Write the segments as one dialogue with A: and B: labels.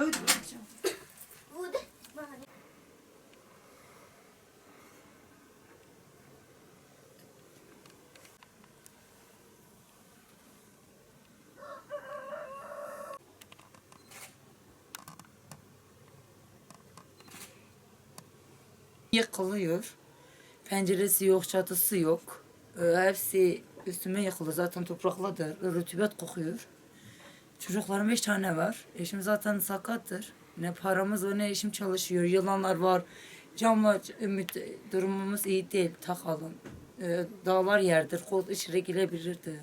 A: Dövdü Yıkılıyor. Penceresi yok, çatısı yok. Ee, hepsi üstüme yıkıldı. Zaten toprakladır. Rütübet kokuyor. Çocuklarım beş tane var. Eşim zaten sakattır. Ne paramız var ne eşim çalışıyor. Yılanlar var. Camla ümit durumumuz iyi değil. Takalım. Ee, dağlar yerdir. Kol içeri girebilirdi.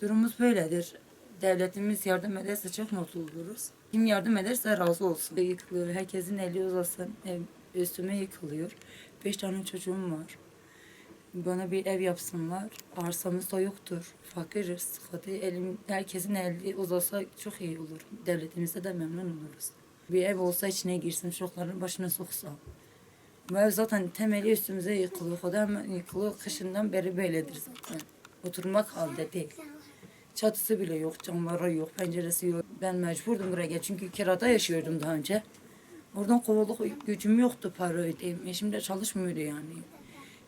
A: Durumumuz böyledir. Devletimiz yardım ederse çok mutlu oluruz. Kim yardım ederse razı olsun. Yıkılıyor. Herkesin eli uzasın. Ev üstüme yıkılıyor. Beş tane çocuğum var. Bana bir ev yapsınlar. Arsamız da yoktur. Fakiriz. Hadi elim, herkesin eli uzasa çok iyi olur. Devletimizde de memnun oluruz. Bir ev olsa içine girsin, çocukların başına soksa. Ev zaten temeli üstümüze yıkılıyor. O da hemen yıkılıyor. Kışından beri böyledir zaten. Oturmak halde değil. Çatısı bile yok, camları yok, penceresi yok. Ben mecburdum buraya gel çünkü kirada yaşıyordum daha önce. Oradan kovulduk, gücüm yoktu para ödeyeyim. Eşim de çalışmıyordu yani.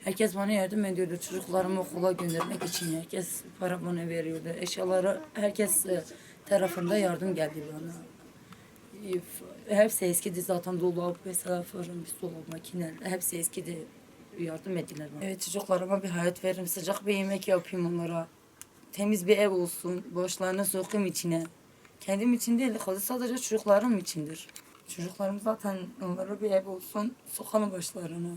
A: Herkes bana yardım ediyordu çocuklarımı okula göndermek için. Herkes para bana veriyordu. Eşyaları herkes e, tarafında yardım geldi bana. Hepsi eskidi zaten dolap mesela fırın, dolap, makine hepsi eskidi. Yardım ettiler bana. Evet çocuklarıma bir hayat veririm. Sıcak bir yemek yapayım onlara. Temiz bir ev olsun. Başlarına sokayım içine. Kendim için değil, sadece çocuklarım içindir. Çocuklarım zaten onlara bir ev olsun. Sokalım başlarına.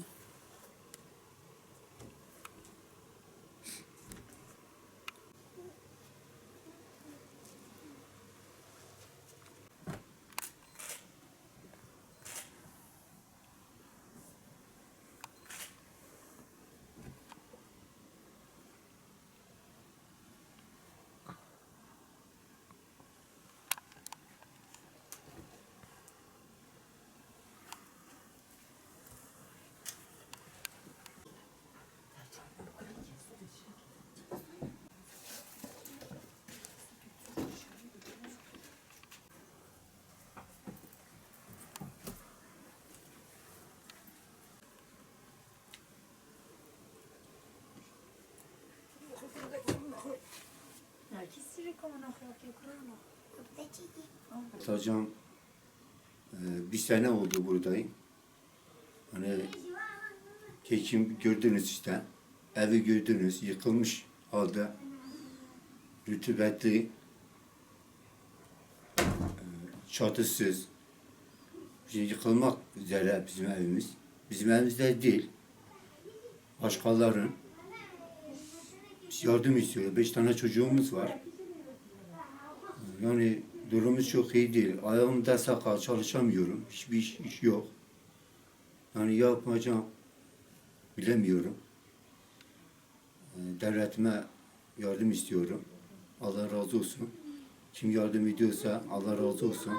B: Hocam e, bir sene oldu buradayım. Hani geçim gördünüz işte. Evi gördünüz yıkılmış halde. Rütubetli. e, Çatısız. Şimdi yıkılmak üzere bizim evimiz. Bizim evimizde değil. Başkalarının. Biz yardım istiyoruz. Beş tane çocuğumuz var. Yani durumumuz çok iyi değil. Ayağımda sakal çalışamıyorum. Hiçbir iş, iş yok. Yani yapacağım bilemiyorum. Ee, Devletime yardım istiyorum. Allah razı olsun. Kim yardım ediyorsa Allah razı olsun.